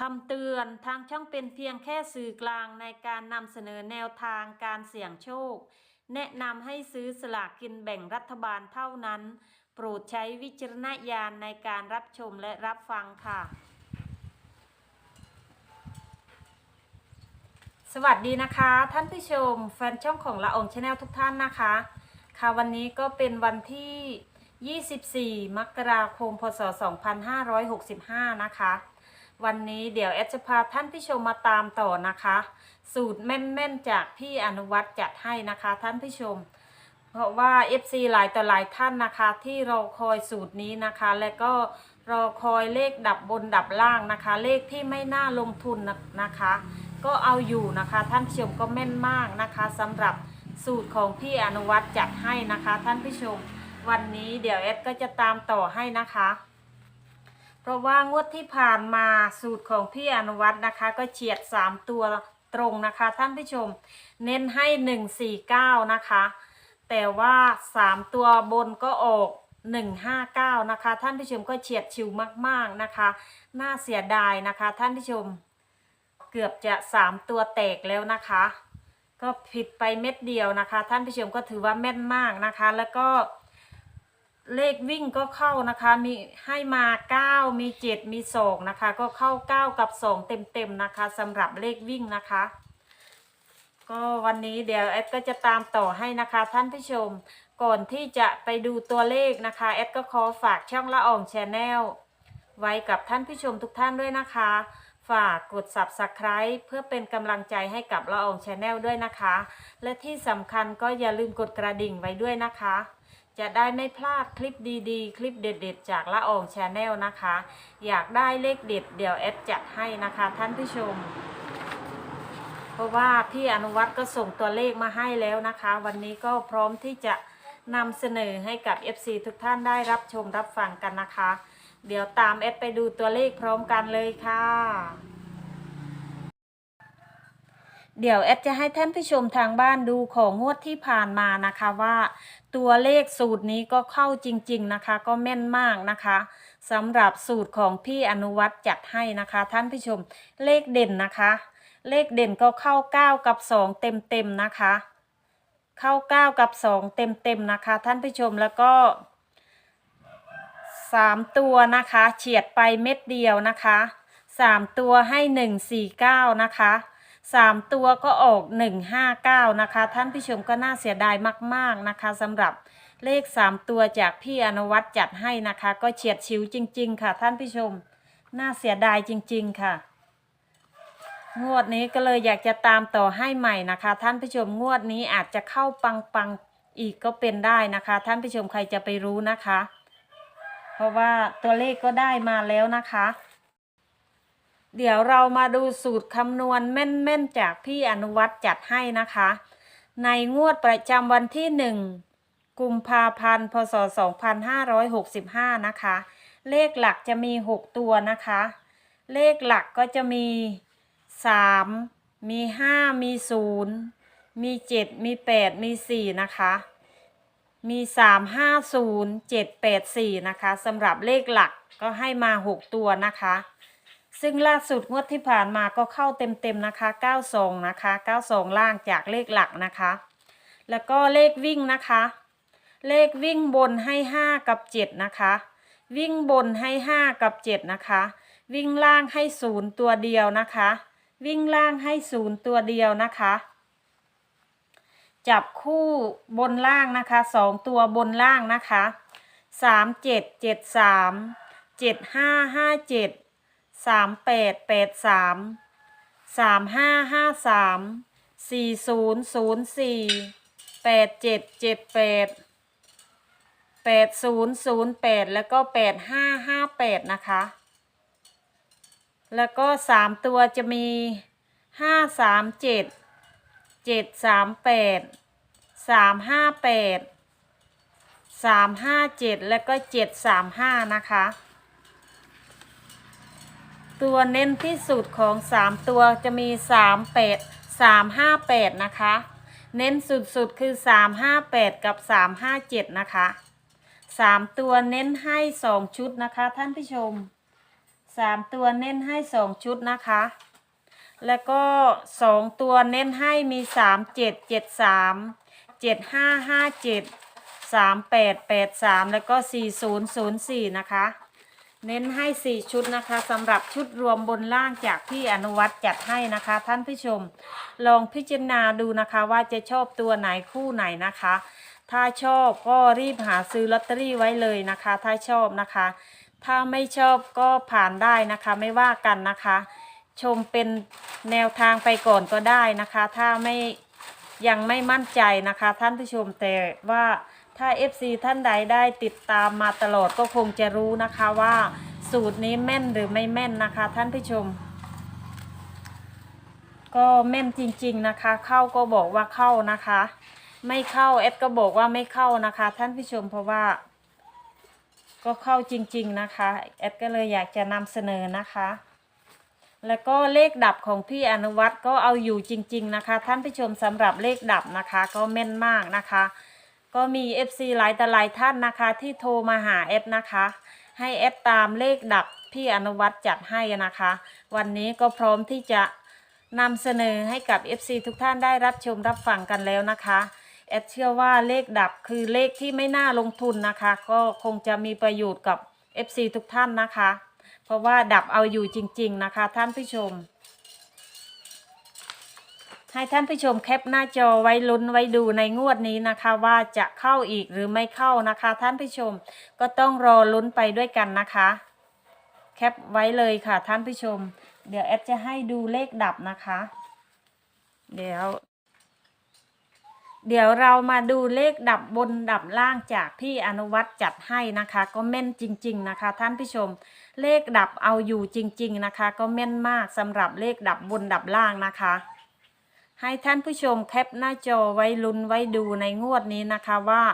คำเตือนทางช่องเป็นเพียงแค่สื่อกลางในการนำเสนอแนวทางการเสี่ยงโชค แนะนำให้ซื้อสลากกินแบ่งรัฐบาลเท่านั้น โปรดใช้วิจารณญาณในการรับชมและรับฟังค่ะ สวัสดีนะคะ ท่านผู้ชม แฟนช่องของละอองชาแนลทุกท่านนะคะ ค่ะวันนี้ก็เป็นวันที่ 24 มกราคม พศ 2565 นะคะ วันนี้เดี๋ยวแอดจะพาท่านผู้ชมมาตามต่อนะคะ สูตรแม่นๆจากพี่อนุวัตรจัดให้นะคะท่านผู้ชม เพราะว่า FC หลายต่อหลายท่านนะคะ ที่รอคอยสูตรนี้นะคะ และก็รอคอยเลขดับบนดับล่างนะคะ เลขที่ไม่น่าลงทุนนะคะ ก็เอาอยู่นะคะท่านผู้ชมก็แม่นมากนะคะสำหรับสูตรของพี่อนุวัตรจัดให้นะคะ ท่านผู้ชม วันนี้เดี๋ยวแอดก็จะตามต่อให้นะคะ เพราะว่างวดที่ผ่านมาสูตรของพี่อนุวัตรนะคะ ก็เฉียด 3 ตัวตรงนะคะ ท่านผู้ชม เน้นให้ 149 นะคะ แต่ว่า 3 ตัวบนก็ออก 159 นะคะ ท่านผู้ชมก็เฉียดชิวมากๆนะคะ น่าเสียดายนะคะ ท่านผู้ชม เกือบจะ 3 ตัวแตกแล้วนะคะ ก็ผิดไปเม็ดเดียวนะคะ ท่านผู้ชมก็ถือว่าแม่นมากนะคะ แล้วก็ เลขวิ่งก็เข้านะคะ มีให้มา 9 มี 7 มี2นะคะ ก็เข้า 9 กับ 2 เต็มๆนะคะสำหรับเลขวิ่งนะคะ ก็วันนี้เดี๋ยวแอดก็จะตามต่อให้นะคะ ท่านผู้ชมก่อนที่จะไปดูตัวเลขนะคะแอดก็ขอฝากช่องละอองแชนแนลไว้กับท่านผู้ชมทุกท่านด้วยนะคะ ฝากกด subscribe เพื่อเป็นกำลังใจให้กับละอองแชนแนลด้วยนะคะ และที่สำคัญก็อย่าลืมกดกระดิ่งไว้ด้วยนะคะ จะได้ไม่พลาดคลิปดีๆ คลิปเด็ดๆ จากละอองแชนแนลนะคะ อยากได้เลขเด็ดเดี๋ยวแอดจัดให้นะคะท่านผู้ชม เพราะว่าพี่อนุวัตรก็ส่งตัวเลขมาให้แล้วนะคะ วันนี้ก็พร้อมที่จะนำเสนอให้กับ FC ทุกท่านได้รับชมรับฟังกันนะคะ เดี๋ยวตามแอดไปดูตัวเลขพร้อมกันเลยค่ะ เดี๋ยวแอดจะให้ท่านผู้ชมทางบ้านดูของงวดที่ผ่านมานะคะว่า ตัวเลขสูตรนี้ก็เข้าจริง ๆนะคะ ก็แม่นมากนะคะสำหรับสูตรของพี่อนุวัตรจัดให้นะคะ ท่านผู้ชมเลขเด่นนะคะ เลขเด่นก็เข้า 9 กับ 2 เต็มๆนะคะ เข้า 9 กับ 2 เต็มๆนะคะ ท่านผู้ชมแล้วก็ 3 ตัวนะคะ เฉียดไปเม็ดเดียวนะคะ 3 ตัวให้ 149 นะคะ 3ตัวก็ออก159นะคะ ท่านผู้ชมก็น่าเสียดายมาก ๆนะคะสำหรับเลข3ตัวจากพี่อนุวัตรจัดให้นะคะ ก็เฉียดชิวจริง ๆ ค่ะ ท่านผู้ชม น่าเสียดายจริง ๆ ค่ะ งวดนี้ก็เลยอยากจะตามต่อให้ใหม่นะคะ ท่านผู้ชมงวดนี้อาจจะเข้าปังๆอีกก็เป็นได้นะคะ ท่านผู้ชมใครจะไปรู้นะคะ เพราะว่าตัวเลขก็ได้มาแล้วนะคะ เดี๋ยวเรามาดูสูตรคำนวณแม่นๆ จากพี่อนุวัตรจัดให้นะคะ ในงวดประจำวันที่ 1 กุมภาพันธ์ พศ 2565 นะคะ เลขหลักจะมี 6 ตัวนะคะ เลขหลักก็จะมี 3 มี 5 มี 0 มี 7 มี 8 มี 4 นะคะ มี 3 5 0 7 8 4 นะคะสำหรับเลขหลักก็ให้มา 6 ตัวนะคะ ซึ่งล่าสุดงวดที่ผ่านมาก็เข้าเต็มๆนะคะ92นะคะ92 ล่างจากเลขหลักนะคะ แล้วก็เลขวิ่งนะคะ เลขวิ่งบนให้ 5 กับ 7 นะคะ วิ่งบนให้ 5 กับ 7 นะคะ วิ่งล่างให้ 0 ตัวเดียวนะคะ วิ่งล่างให้ 0 ตัวเดียวนะคะ จับคู่บนล่างนะคะ 2 ตัวบนล่างนะคะ 3 7 7 3 7 5 5 7 สามแปดแปดสามสามห้าห้าสามสี่ศูนย์ศูนย์สี่แปดเจ็ดเจ็ดแปดแปดศูนย์ศูนย์แปดแล้วก็แปดห้าห้าแปดนะคะ แล้วก็สามตัวจะมีห้าสามเจ็ดเจ็ดสามแปดสามห้าแปดสามห้าเจ็ดแล้วก็เจ็ดสามห้านะคะ ตัวเน้นที่สุดของ 3 ตัวจะมี 3 8 3 5 8 นะคะ เน้นสุดๆคือ 3 5 8 กับ 3 5 7 นะคะ 3 ตัวเน้นให้ 2 ชุดนะคะท่านผู้ชมสามตัวเน้นให้สองชุดนะคะ แล้วก็สองตัวเน้นให้มีสามเจ็ดเจ็ดสามเจ็ดห้าห้าเจ็ดสามแปดแปดสามแล้วก็สี่ศูนย์ศูนย์สี่นะคะ เน้นให้สี่ชุดนะคะสำหรับชุดรวมบนล่างจากพี่อนุวัตจัดให้นะคะ ท่านผู้ชม ลองพิจารณาดูนะคะว่าจะชอบตัวไหนคู่ไหนนะคะ ถ้าชอบก็รีบหาซื้อลอตเตอรี่ไว้เลยนะคะ ถ้าชอบนะคะ ถ้าไม่ชอบก็ผ่านได้นะคะไม่ว่ากันนะคะ ชมเป็นแนวทางไปก่อนก็ได้นะคะ ถ้าไม่ยังไม่มั่นใจนะคะ ท่านผู้ชมแต่ว่า ถ้า FC ท่านใดได้ติดตามมาตลอดก็คงจะรู้นะคะว่าสูตรนี้แม่นหรือไม่แม่นนะคะ ท่านผู้ชม ก็แม่นจริงๆนะคะ เข้าก็บอกว่าเข้านะคะ ไม่เข้าเอดก็บอกว่าไม่เข้านะคะ ท่านผู้ชมเพราะว่า ก็เข้าจริง ๆนะคะเอดก็เลยอยากจะนำเสนอนะคะ แล้วก็เลขดับของพี่อนุวัตก็เอาอยู่จริง ๆนะคะ ท่านผู้ชมสำหรับเลขดับนะคะ ก็แม่นมากนะคะ ก็มี FC หลายแต่หลายท่านนะคะ ที่โทรมาหาเอดนะคะ ให้เอดตามเลขดับพี่อนุวัตจัดให้นะคะ วันนี้ก็พร้อมที่จะนำเสนอให้กับ FC ทุกท่านได้รับชมรับฟังกันแล้วนะคะเอดเชื่อว่าเลขดับคือเลขที่ไม่น่าลงทุนนะคะ ก็คงจะมีประโยชน์กับ FC ทุกท่านนะคะ เพราะว่าดับเอาอยู่จริง ๆ นะคะ ท่านผู้ชม ให้ท่านผู้ชมแคปหน้าจอไว้ลุ้นไว้ดูในงวดนี้นะคะ ว่าจะเข้าอีกหรือไม่เข้านะคะ ท่านผู้ชมก็ต้องรอลุ้นไปด้วยกันนะคะ แคปไว้เลยค่ะท่านผู้ชม เดี๋ยวแอดจะให้ดูเลขดับนะคะ เดี๋ยว เดี๋ยวเรามาดูเลขดับบนดับล่างจากพี่อนุวัตจัดให้นะคะ ก็แม่นจริง ๆนะคะ ท่านผู้ชม เลขดับเอาอยู่จริง ๆนะคะ ก็แม่นมากสำหรับเลขดับบนดับล่างนะคะ ให้ท่านผู้ชมแคปหน้าจอไว้ลุ้นไว้ดูในงวดนี้นะคะว่า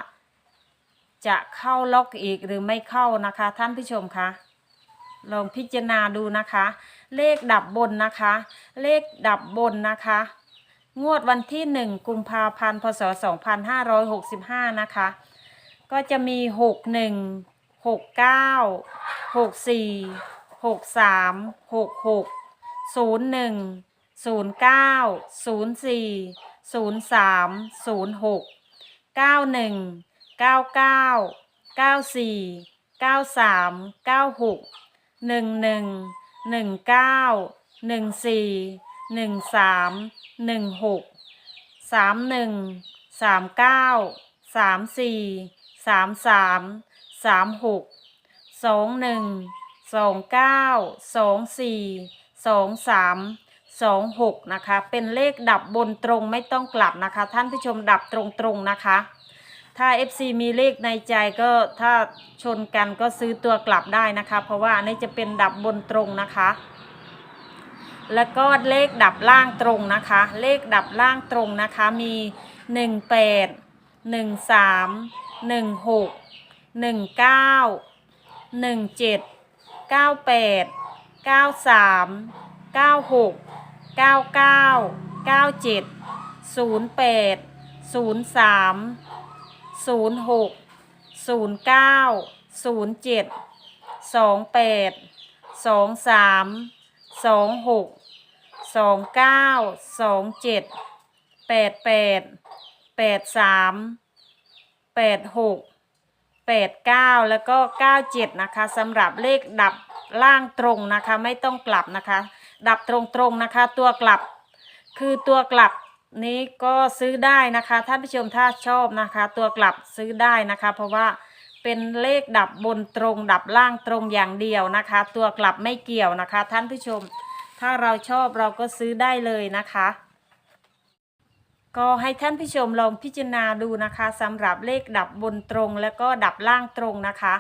จะเข้าล็อกอีกหรือไม่เข้านะคะ ท่านผู้ชมคะลองพิจารณาดูนะคะ เลขดับบนนะคะ เลขดับบนนะคะ งวดวันที่หนึ่งกุมภาพันธ์พศ 2565 นะคะ ก็จะมี 61 69 64 63 66 01 09 04 03 06 91 99 94 93 96 11 19 14 13 16 31 39 34 33 36 21 29 24 23 26 นะคะ เป็นเลขดับบนตรงไม่ต้องกลับนะคะ ท่านผู้ชมดับตรงๆนะคะ ถ้า FC มีเลขในใจก็ถ้าชนกันก็ซื้อตัวกลับได้นะคะ เพราะว่าอันนี้จะเป็นดับบนตรงนะคะ แล้วก็เลขดับล่างตรงนะคะ เลขดับล่างตรงนะคะ มี 18 13 16 19 17 98 93 96 99 97 08 03 06 09 07 28 23 26 29 27 88 83 86 89แล้วก็97นะคะสำหรับเลขดับล่างตรงนะคะ ไม่ต้องกลับนะคะ ดับตรงๆนะคะ ตัวกลับ คือตัวกลับนี้ก็ซื้อได้นะคะท่านผู้ชมถ้าชอบนะคะ ตัวกลับซื้อได้นะคะ เพราะว่าเป็นเลขดับบนตรง ดับล่างตรงอย่างเดียวนะคะ ตัวกลับไม่เกี่ยวนะคะ ท่านผู้ชม ถ้าเราชอบเราก็ซื้อได้เลยนะคะ ก็ให้ท่านผู้ชมลองพิจารณาดูนะคะสำหรับเลขดับบนตรง แล้วก็ดับล่างตรงนะคะ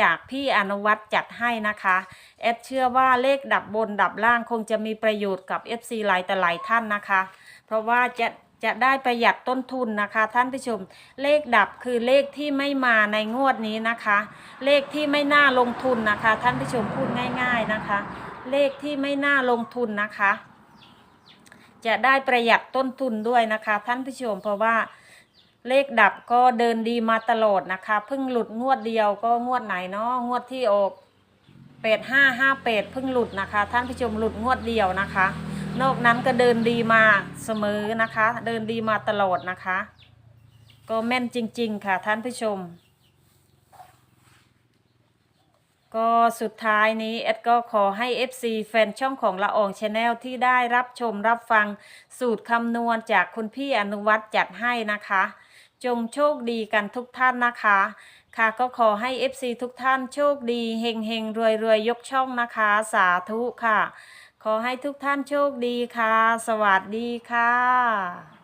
จากพี่อนุวัตจัดให้นะคะแอดเชื่อว่าเลขดับบนดับล่างคงจะมีประโยชน์กับ FC หลายแต่หลายท่านนะคะ เพราะว่าจะจะได้ประหยัดต้นทุนนะคะ ท่านผู้ชม เลขดับคือเลขที่ไม่มาในงวดนี้นะคะ เลขที่ไม่น่าลงทุนนะคะ ท่านผู้ชมพูดง่าย ๆนะคะ เลขที่ไม่น่าลงทุนนะคะ จะได้ประหยัดต้นทุนด้วยนะคะ ท่านผู้ชมเพราะว่าเลขดับก็เดินดีมาตลอดนะคะ เพิ่งหลุดงวดเดียวก็งวดไหนเนาะงวดที่ออกแปดห้าห้าแปดเพิ่งหลุดนะคะ ท่านผู้ชมหลุดงวดเดียวนะคะ นอกนั้นก็เดินดีมาเสมอนะคะ เดินดีมาตลอดนะคะ ก็แม่นจริง ๆ ค่ะท่านผู้ชม ก็สุดท้ายนี้แอดก็ขอให้ FC แฟนช่องของละอองชาแนลที่ได้รับชมรับฟังสูตรคำนวณจากคุณพี่อนุวัตรจัดให้นะคะ จงโชคดีกันทุกท่านนะคะ ค่ะก็ขอให้ FC ทุกท่านโชคดีเฮงเฮงรวยรวยยกช่องนะคะ สาธุค่ะ ขอให้ทุกท่านโชคดีค่ะ สวัสดีค่ะ